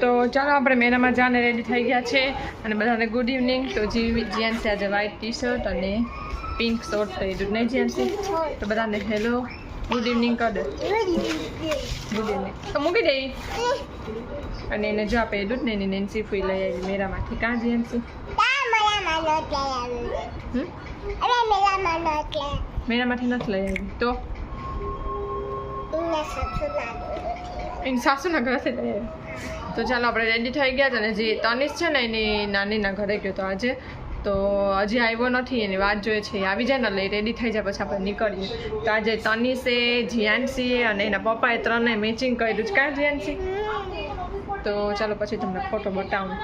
તો ચાલો આપણે મેનામાં જાને રેડી થઈ ગયા છે અને બધાને ગુડ ઇવનિંગ તો જીવી જીએનસી આજે વ્હાઇટ ટી શર્ટ અને પિંક શોર્ટ પહેર્યું. નહીં જીએનસી તો બધાને હેલો ગુડ ઇવનિંગ કર દે. ગુડ ઇવનિંગ તો મૂકી દઈ અને એને જો આપણે દૂધ ને એની નેન્સી ફૂઈ લઈ આવી મેરામાંથી. કાં જીએનસી મેરામાંથી નથી લઈ આવી. તો? સાસુના ઘરેથી લઈ આવી. તો ચાલો આપણે રેડી થઈ ગયા છે અને જે તનિષ છે ને એની નાનીના ઘરે ગયો તો આજે. તો હજી આવ્યો નથી એની વાત જોઈએ છે આવી જાય ને એટલે રેડી થઈ જાય પછી આપણે નીકળીએ. તો આજે તનિષે જીયાનસીએ અને એના પપ્પાએ ત્રણેય મેચિંગ કર્યું છે. કાં જીયાનસી તો ચાલો પછી તમને ફોટો બતાવું.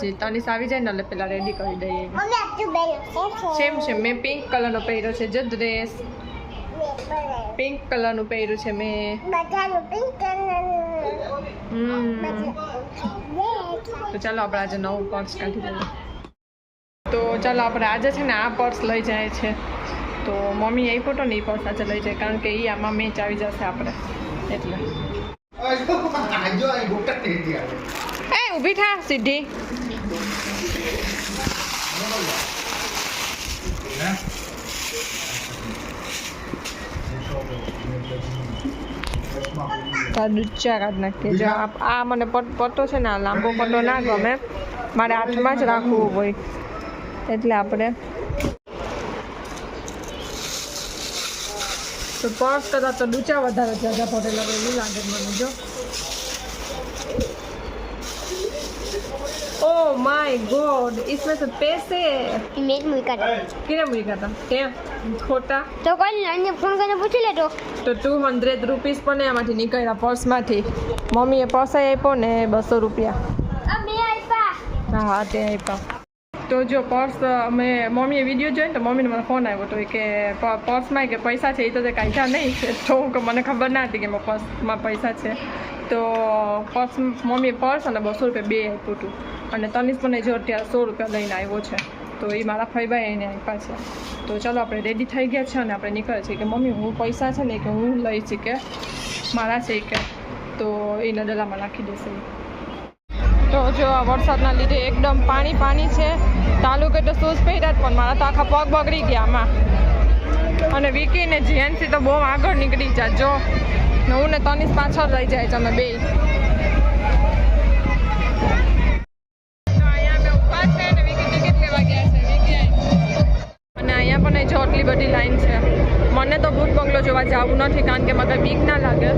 જે તનિષ આવી જાય ને એટલે પેલા રેડી કરી દઈએ. સેમ છે? મેં પિંક કલરનો પહેર્યો છે જ ડ્રેસ પિંક કલરનું પહેર્યું છે મેં. હમ. તો ચાલો આપણે આજે નવું પર્સ કાઢી દઈએ તો ચાલો આપણે આજે છે ને આ પર્સ લઈ જાય છે. તો મમ્મી એ ફોટો ને એ પર્સ આજે લઈ જાય કારણ કે એ આમાં મેચ આવી જશે આપણે. એટલે. એ ઊભી થા સીધી. તાર ડુચ્ચા કાઢ નાખીએ જો આ આ મને પટ પટ્ટો છે ને આ લાંબો પટ્ટો ના ગમે મારે હાથમાં જ રાખવું હોય એટલે આપણે તો પર્સ કરતાં તો ડૂચા વધારે જાજા ફોટેલા એવું લાગે મને જો ओ माय गॉड इसमें से पैसे ઇમેજ મૂક્યા હતા किने मुई था क्या खोटा તો કોઈ નાની ફોન કરીને પૂછી લેજો. તો ટુ હંડ્રેડ રૂપીસ પણ એમાંથી નીકળ્યા પર્સમાંથી મમ્મીએ પર્સ આપ્યો ને બસો રૂપિયા. હા હા તે આપ્યા. તો જો પર્સ અમે મમ્મીએ વીડિયો જોયો તો મમ્મીને મને ફોન આવ્યો હતો કે પર્સમાં કે પૈસા છે એ તો તે કાઢ્યા નહીં. તો કે મને ખબર ના હતી કે મારા પર્સમાં પૈસા છે. તો પર્સ મમ્મીએ પર્સ અને બસો રૂપિયા બે આપ્યું હતું. અને તનિષ પણ જો અત્યારે સો રૂપિયા લઈને આવ્યો છે. તો એ મારા ફઈભાઈ એને આપ્યા છે. તો ચાલો, આપણે રેડી થઈ ગયા છે અને આપણે નીકળે છીએ કે મમ્મી, હું પૈસા છે ને કે હું લઈ કે મારા છે કે. તો એ ડલામાં નાખી દેશે. તો જો આ વરસાદના લીધે એકદમ પાણી પાણી છે. તાલુકે તો શૂઝ પહેર્યા જ, પણ મારા તો આખા પગ બગડી ગયા આમાં. અને વિકી ને જીએનસી તો બહુ આગળ નીકળી જાય જો. હું ને તનિષ પાછળ રહી જાય છે અમે બે બધી લાઈન છે. મને તો ભૂત બંગલો જોવા જવું નથી કારણ કે મને બીક ના લાગે.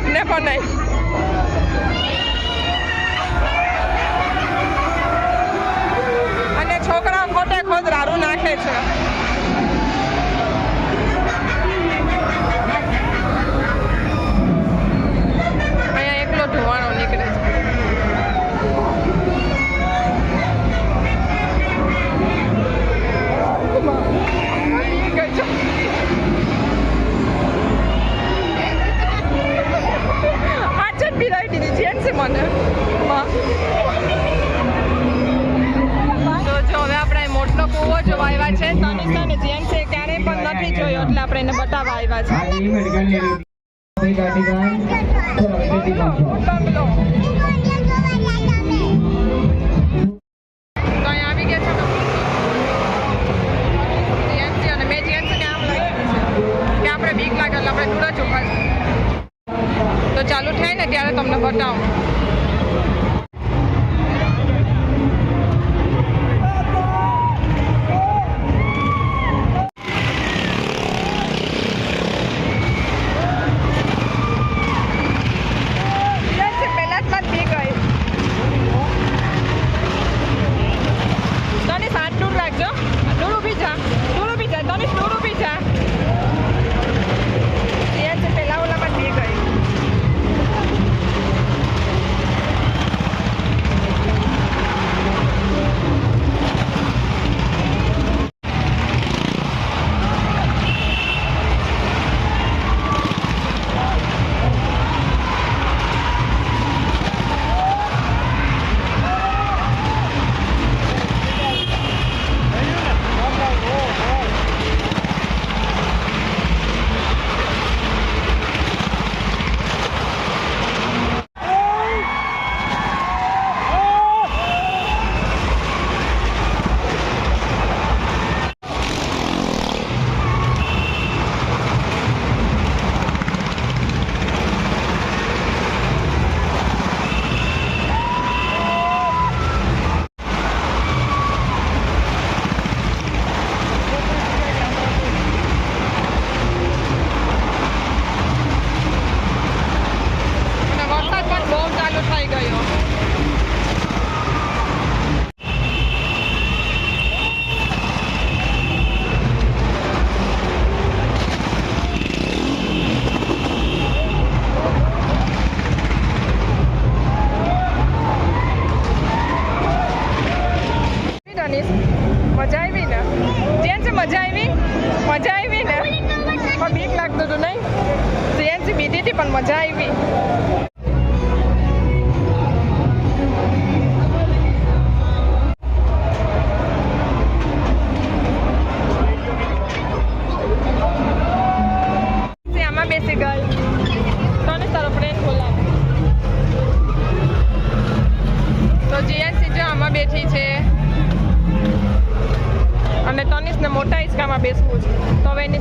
good, never nice. મને. માં. તો જો હવે આપણે મોટો કૂવો જોવા આવ્યા છે. તનિષા ને જેમ છે ક્યારેય પણ નથી જોયો એટલે આપણે એને બતાવવા આવ્યા છે.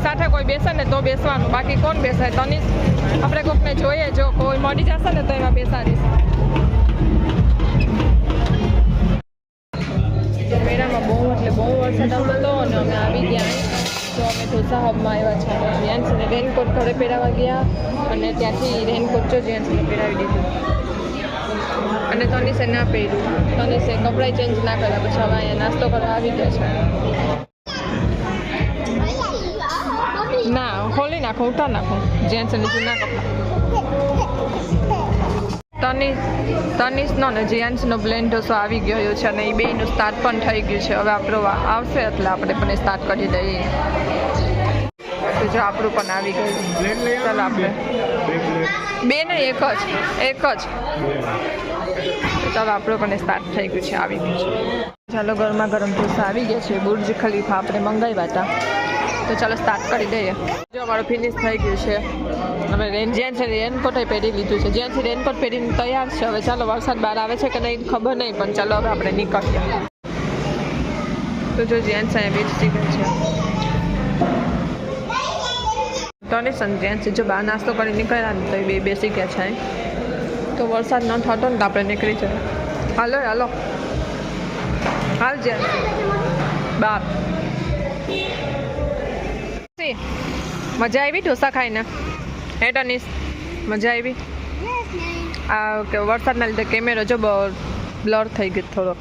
સાથે કોઈ બેસે ને તો બેસવાનું. બાકી કોણ બેસે? તનિષ આપણે કોકને જોઈએ જો કોઈ મળી જશે ને તો એમાં બેસાડીશ. મેળામાં બહુ, એટલે બહુ વરસાદ આવતો અને અમે આવી ગયા તો અમે ઢોસા આવ્યા છે. જેન્ટ્સને રેનકોટ ઘરે પહેરાવા ગયા અને ત્યાંથી રેનકોટ જો પહેરાવી દીધું. અને તનિષે ના પહેર્યું. તનિષે કપડાં ચેન્જ ના કર્યા. પછી હવે અહીંયા નાસ્તો કરવા આવી ગયા છે. ખોલી નાખો ઉતાર નાખો. જેન્ટ્સ અને જૂના કપડાં. તનિષ તનિષનો ને જેન્ટ્સનો બ્લેન્ડ ઢોસો આવી ગયો છે અને એ બેયનું સ્ટાર્ટ પણ થઈ ગયું છે. હવે આપણો આવશે એટલે આપણે પણ સ્ટાર્ટ કરી દઈએ. તો જો આપણું પણ આવી ગયું ચાલો આપણે. બે. ને એક જ એક જ. ચાલો આપણું પણ સ્ટાર્ટ થઈ ગયું છે આવી ગયું છે. ચાલો ગરમા ગરમ ઢોસા આવી ગયા છે. બુર્જ ખલીફા આપણે મંગાવ્યા હતા. તો ચાલો સ્ટાર્ટ કરી દઈએ. જો અમારું ફિનિશ થઈ ગયું છે. અમે રેન જ્યાંથી રેનકોટ પહેરી લીધું છે. જ્યાંથી રેનકોટ પહેરીને તૈયાર છે. હવે ચાલો વરસાદ બહાર આવે છે કે નહીં ખબર નહીં, પણ ચાલો હવે આપણે નીકળીએ. તો જો જેન્ટ્સ અહીંયા બેસી ગયા છે. તને સંજ્ઞાન છે, જો બહાર નાસ્તો કરી નીકળ્યા ને તો એ બે બેસી ગયા છે તો વરસાદ ન થતો ને તો આપણે નીકળી જઈએ. હાલો હાલો. હાલ જે બાપ સી, મજા આવી ઢોસા ખાઈને? હે ટનીશ મજા આવી? આ કે વરસાદના લીધે કેમેરો જો બ્લર થઈ ગયો થોડો.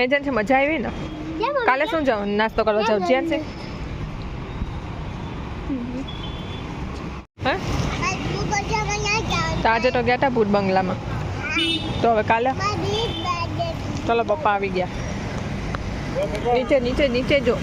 એ જેન છે મજા આવી ને? કાલે શું જાવ નાસ્તો કરવા જાવ? જ્યાં છે? હે? આજે તો ગયા હતા ભૂત બંગલામાં. તો હવે કાલે? ચલો પપ્પા આવી ગયા. નીચે નીચે નીચે જો.